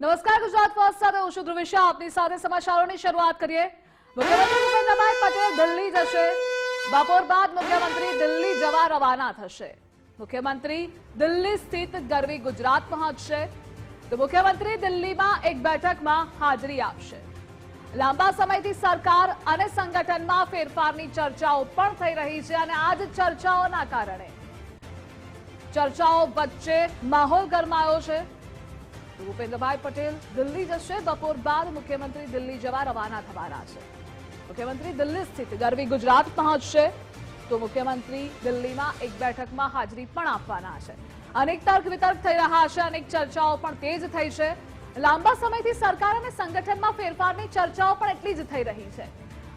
નમસ્કાર, ગુજરાત ફર્સ્ટ સાથે હું છું ધ્રુવિશા. આપની સાથે સમાચારોની શરૂઆત કરીએ. મુખ્યમંત્રી ભૂપેન્દ્રભાઈ પટેલ દિલ્હી જશે. બપોર બાદ મુખ્યમંત્રી દિલ્હી જવા રવાના થશે. મુખ્યમંત્રી દિલ્હી સ્થિત ગરવી ગુજરાત પહોંચશે. તો મુખ્યમંત્રી દિલ્હીમાં એક બેઠકમાં હાજરી આપશે. લાંબા સમયથી સરકાર અને સંગઠનમાં ફેરફારની ચર્ચાઓ પણ થઈ રહી છે અને આ જ ચર્ચાઓના કારણે. ચર્ચાઓ વચ્ચે માહોલ ગરમાયો છે. ભૂપેન્દ્રભાઈ પટેલ દિલ્હી જશે. બપોર બાદ મુખ્યમંત્રી દિલ્હી જવા રવાના થવાના છે. મુખ્યમંત્રી દિલ્હી સ્થિત ગરવી ગુજરાત પહોંચશે. તો મુખ્યમંત્રી દિલ્હીમાં એક બેઠકમાં હાજરી પણ આપવાના છે. અનેક તર્ક વિતર્ક થઈ રહ્યા છે, અનેક ચર્ચાઓ પણ તેજ થઈ છે. લાંબા સમયથી સરકાર અને સંગઠનમાં ફેરફારની ચર્ચાઓ પણ એટલી જ થઈ રહી છે.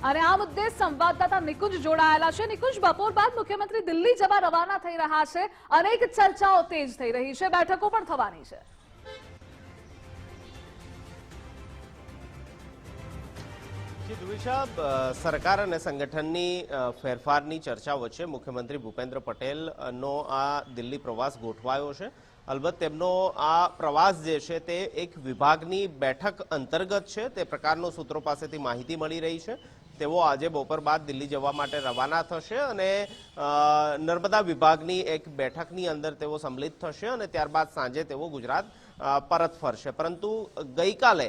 અને આ મુદ્દે સંવાદદાતા નિકુંજ જોડાયેલા છે. નિકુંજ, બપોર બાદ મુખ્યમંત્રી દિલ્હી જવા રવાના થઈ રહ્યા છે. અનેક ચર્ચાઓ તેજ થઈ રહી છે. બેઠકો પણ થવાની છે. જી સરકાર અને સંગઠનની ફેરફારની ચર્ચા વચ્ચે મુખ્યમંત્રી ભૂપેન્દ્ર પટેલનો આ દિલ્હી પ્રવાસ ગોઠવાયો છે. અલબત્ત તેમનો આ પ્રવાસ જે છે તે એક વિભાગની બેઠક અંતર્ગત છે. તે પ્રકારનો સૂત્રો પાસેથી માહિતી મળી રહી છે. તેઓ આજે બપોર બાદ દિલ્હી જવા માટે રવાના થશે અને નર્મદા વિભાગની એક બેઠકની અંદર તેઓ સંમલિત થશે અને ત્યારબાદ સાંજે તેઓ ગુજરાત પરત ફરશે. પરંતુ ગઈકાલે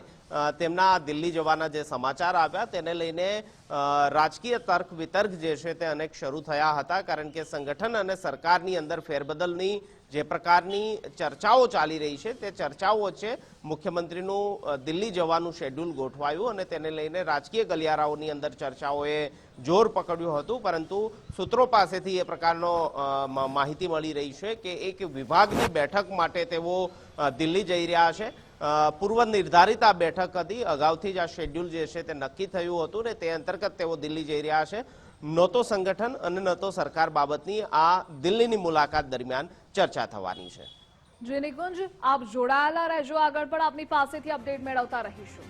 તેમના દિલ્હી જવાના જે સમાચાર આવ્યા તેને લઈને રાજકીય તર્ક વિતર્ક જે છે તે અનેક શરૂ થયા હતા, કારણ કે સંગઠન અને સરકારની અંદર ફેરબદલની જે પ્રકારની ચર્ચાઓ ચાલી રહી છે, તે ચર્ચાઓ વચ્ચે મુખ્યમંત્રીનું દિલ્હી જવાનું શેડ્યુલ ગોઠવાયું અને તેને લઈને રાજકીય ગલિયારાઓની અંદર ચર્ચાઓએ જોર પકડ્યું હતું, પરંતુ સૂત્રો પાસેથી એ પ્રકારનો માહિતી મળી રહી છે કે એક વિભાગની બેઠક માટે તેઓ દિલ્હી જઈ રહ્યા છે. પૂર્વ નિર્ધારિત આ બેઠક હતી, અગાઉથી જ આ શેડ્યુલ જે છે તે નક્કી થયું હતું ને તે અંતર્ગત તેઓ દિલ્હી જઈ રહ્યા છે. ન તો સંગઠન અને ન તો સરકાર બાબતની આ દિલ્હીની મુલાકાત દરમિયાન ચર્ચા થવાની છે. જે નિકુંજ આપ જોડાયેલા રહેજો આગળ પણ આપની પાસેથી અપડેટ મેળવતા રહીશું.